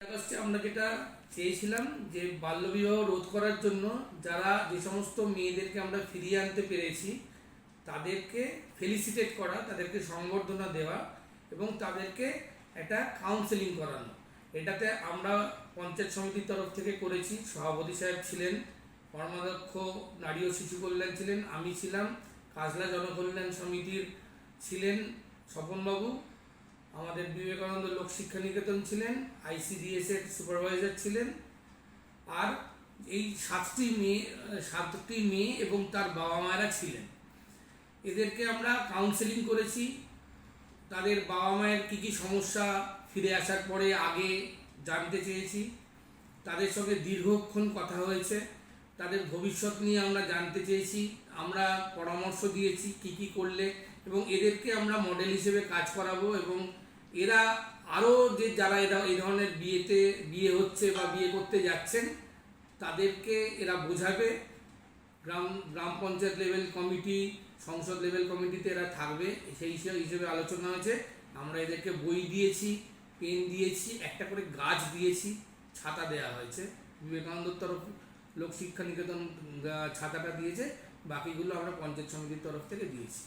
আগস্টে আমরা যেটা চেয়েছিলাম যে বাল্যবিবাহ রোধ করার জন্য যারা যে সমস্ত মেয়েদেরকে আমরা ফিরিয়ে আনতে পেরেছি, তাদেরকে ফেলিসিটেট করা, তাদেরকে সংবর্ধনা দেওয়া এবং তাদেরকে একটা কাউন্সেলিং করানো। এটাতে আমরা পঞ্চায়েত সমিতির তরফ থেকে করেছি। সভাপতি সাহেব ছিলেন, কর্মাধ্যক্ষ, নারী ও শিশু কল্যাণ ছিলেন, আমি ছিলাম, কাজলা জনকল্যাণ সমিতির ছিলেন স্বপনবাবু। আমাদের বিবেকানন্দ লোক শিক্ষা নিকেতন ছিলেন আইসিডিএস এর সুপারভাইজার ছিলেন। আর এই সাতটি মেয়ে সাতটি মেয়ে এবং তার বাবা মায়েরা ছিলেন। এদেরকে আমরা কাউন্সেলিং করেছি। তাদের বাবা মায়ের কী কী সমস্যা ফিরে আসার পরে আগে জানতে চেয়েছি। তাদের সঙ্গে দীর্ঘক্ষণ কথা হয়েছে। তাদের ভবিষ্যৎ নিয়ে আমরা জানতে চেয়েছি। আমরা পরামর্শ দিয়েছি কি কি করলে এবং এদেরকে আমরা মডেল হিসেবে কাজ করাবো এবং এরা আরও যে যারা এরা এই ধরনের বিয়েতে, বিয়ে হচ্ছে বা বিয়ে করতে যাচ্ছেন, তাদেরকে এরা বোঝাবে। গ্রাম গ্রাম পঞ্চায়েত লেভেল কমিটি, সংসদ লেভেল কমিটিতে এরা থাকবে। সেই হিসেবে হিসেবে আলোচনা হয়েছে। আমরা এদেরকে বই দিয়েছি, পেন দিয়েছি, একটা করে গাছ দিয়েছি, ছাতা দেওয়া হয়েছে। বিবেকানন্দর তরফ, লোক শিক্ষা নিকেতন ছাতাটা দিয়েছে। বাকিগুলো আমরা পঞ্চায়েত সমিতির তরফ থেকে দিয়েছি।